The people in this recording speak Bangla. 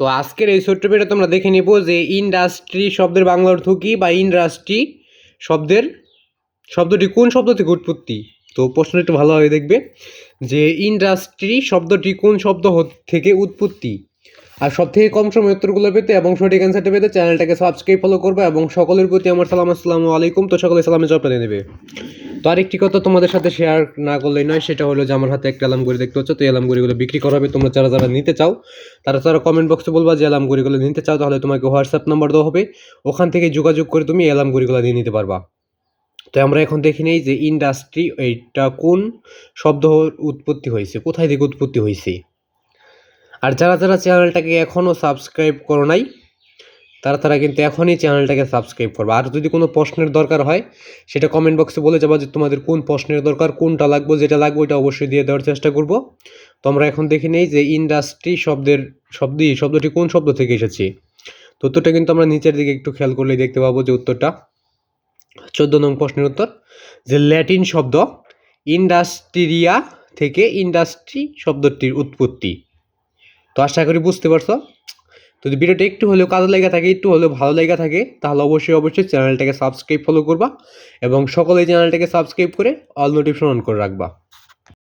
তো আজকের এই ছোট্ট ভিডিও তোমরা দেখে নিব যে ইন্ডাস্ট্রি শব্দের বাংলা অর্থ কী বা ইন্ডাস্ট্রি শব্দের শব্দটি কোন শব্দ থেকে উৎপত্তি? তো প্রশ্নটা একটু ভালোভাবে দেখবে যে ইন্ডাস্ট্রি শব্দটি কোন শব্দ থেকে উৎপত্তি? আর সব থেকে কম সময় উত্তরগুলো পেতে এবং সঠিক অ্যান্সারটা পেতে চ্যানেলটাকে সাবস্ক্রাইব ফলো করবে এবং সকলের প্রতি আমার সালাম, আসসালামু আলাইকুম। তো সকলে সালামে জবাব নেবে। তো আরেকটি কথা তোমাদের সাথে শেয়ার না করলেই নয়, সেটা হলো যে আমার হাতে একটা অ্যালাম ঘড়ি দেখতে হচ্ছে, তো অ্যালাম ঘড়িগুলো বিক্রি করা হবে। তোমরা যারা যারা নিতে চাও, তারা তারা কমেন্ট বক্সে বলবা যে অ্যালাম ঘড়িগুলো নিতে চাও, তাহলে তোমাকে হোয়াটসঅ্যাপ নাম্বার দেওয়া হবে। ওখান থেকে যোগাযোগ করে তুমি অ্যালাম ঘড়িগুলো দিয়ে নিতে পারবা। তো আমরা এখন দেখি নেই যে ইন্ডাস্ট্রি এইটা কোন শব্দ উৎপত্তি হয়েছে, কোথায় থেকে উৎপত্তি হয়েছে। আর যারা যারা চ্যানেলটাকে এখনও সাবস্ক্রাইব করো নাই তারা তারা কিন্তু এখনই চ্যানেলটাকে সাবস্ক্রাইব করবে। আর যদি কোনো প্রশ্নের দরকার হয়, সেটা কমেন্ট বক্সে বলে যাবা যে তোমাদের কোন প্রশ্নের দরকার, কোনটা লাগবে, যেটা লাগবে, ওইটা অবশ্যই দিয়ে দেওয়ার চেষ্টা করব। তো আমরা এখন দেখে নেই যে ইন্ডাস্ট্রি শব্দের শব্দই, শব্দটি কোন শব্দ থেকে এসেছে? তো উত্তরটা কিন্তু আমরা নিচের দিকে একটু খেয়াল করলেই দেখতে পাবো যে উত্তরটা। চোদ্দ নং প্রশ্নের উত্তর, যে ল্যাটিন শব্দ ইন্ডাস্ট্রিয়া থেকে ইন্ডাস্ট্রি শব্দটির উৎপত্তি। তো আশা করি বুঝতে পারছ? যদি ভিডিওটা একটু হলেও কাজে লেগে থাকে, একটু হলেও ভালো লেগে থাকে, তাহলে অবশ্যই অবশ্যই চ্যানেলটাকে সাবস্ক্রাইব ফলো করবা এবং সকলেই চ্যানেলটাকে সাবস্ক্রাইব করে অল নোটিফিকেশন অন করে রাখবা।